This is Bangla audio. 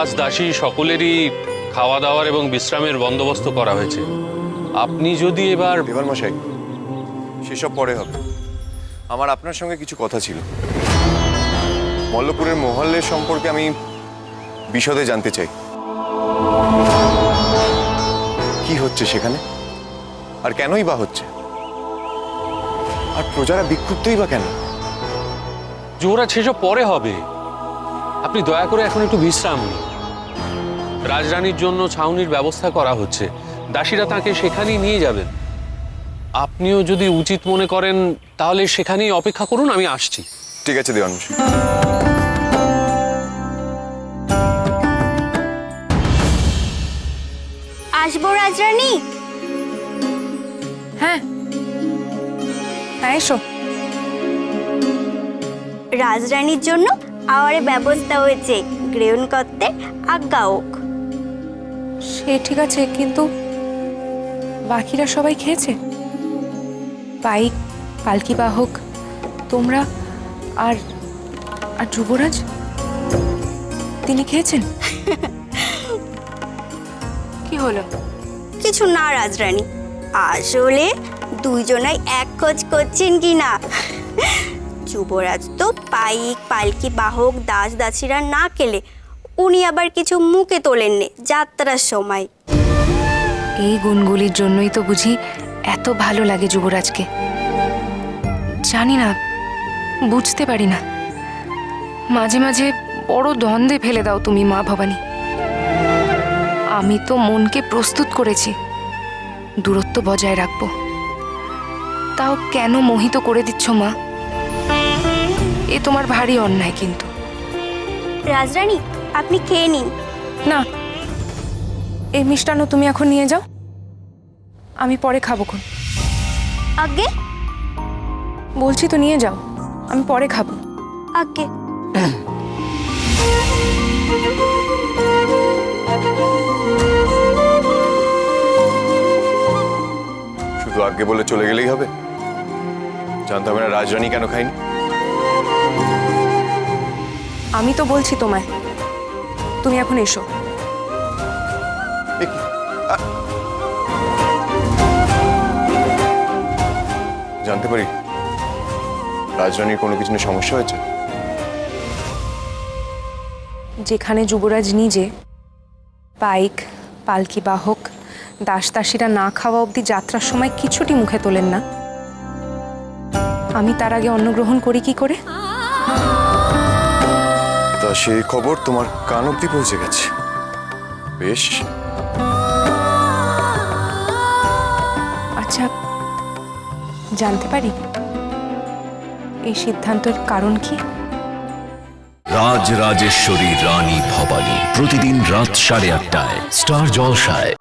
দাস দাসী সকলেরই খাওয়া দাওয়ার এবং বিশ্রামের বন্দোবস্ত করা হয়েছে। আপনি যদি এবার দেওয়ান মশাই সেসব পরে হবে। আমার আপনার সঙ্গে কিছু কথা ছিল। মল্লপুরের মহল্লের সম্পর্কে আমি বিশদে জানতে চাই। কি হচ্ছে সেখানে? আর কেনই বা হচ্ছে? আর প্রজারা বিক্ষুব্ধই বা কেন? যুবরাজ সেসব পরে হবে। আপনি দয়া করে এখন একটু বিশ্রাম নিন। রাজরানীর জন্য ছাউনির ব্যবস্থা করা হচ্ছে। দাসীরা তাকে সেখানেই নিয়ে যাবেন। আপনিও যদি উচিত মনে করেন তাহলে সেখানেই অপেক্ষা করুন আমি আসছি। ঠিক আছে দেওয়ান আসব রাজরানী? হ্যাঁ। হ্যাঁ এসো। রাজরানীর জন্য আওয়ারে ব্যবস্থা হয়েছে। গ্রহণ করতে আজ্ঞা হোক। সে ঠিক আছে কিন্তু বাকিরা সবাই খেয়েছে? বাইক পালকি বাহক তোমরা আর আর যুবরাজ? তিনি খেয়েছেন? কি হলো? কিছু না রাজরানী আসলে দুইজনাই এক খোঁজ করছেন কি না যুবরাজ তো পাইক পালকি বাহক দাস দাসীরা না খেলে উনি আবার কিছু মুখে তোলেননি যাত্রার সময়। এই গুণগুলির জন্যই তো বুঝি এত ভালো লাগে যুবরাজকে। জানি না বুঝতে পারি না। মাঝে মাঝে বড় দ্বন্দ্বে ফেলে দাও তুমি মা ভবানী। আমি তো মনকে প্রস্তুত করেছি দূরত্ব বজায় রাখব। তাও কেন মোহিত করে দিচ্ছ মা? এ তোমার ভারী অন্যায় কিন্তু। রাজরানী আপনি খেয়ে নিন। না। এই মিষ্টান্ন তুমি এখন নিয়ে যাও। আমি পরে খাব খন আগে? বলছি তো নিয়ে যাও। আমি পরে খাব। আগে। শুধু আগে বলে চলে গেলেই হবে। জানতে হবে না রাজরানী কেন খায়নি। আমি তো বলছি তোমায় তুমি এখন এসো। জানতে পারি রাজরানীর কোনো কিছু নিয়ে সমস্যা হয়েছে? যেখানে যুবরাজ নিজে বাইক পালকি বাহক দাস দাসীরা না খাওয়া অবধি যাত্রার সময় কিছুটি মুখে তোলেন না। আমি তার আগে অন্ন গ্রহণ করি কি করে? সেই খবর তোমার কান অব্দি পৌঁছে গেছে। বেশ। আচ্ছা জানতে পারি এই সিদ্ধান্তের কারণ কি? রাজ রাজেশ্বরী রানী ভবানী প্রতিদিন রাত সাড়ে আটটায় স্টার জলসায়।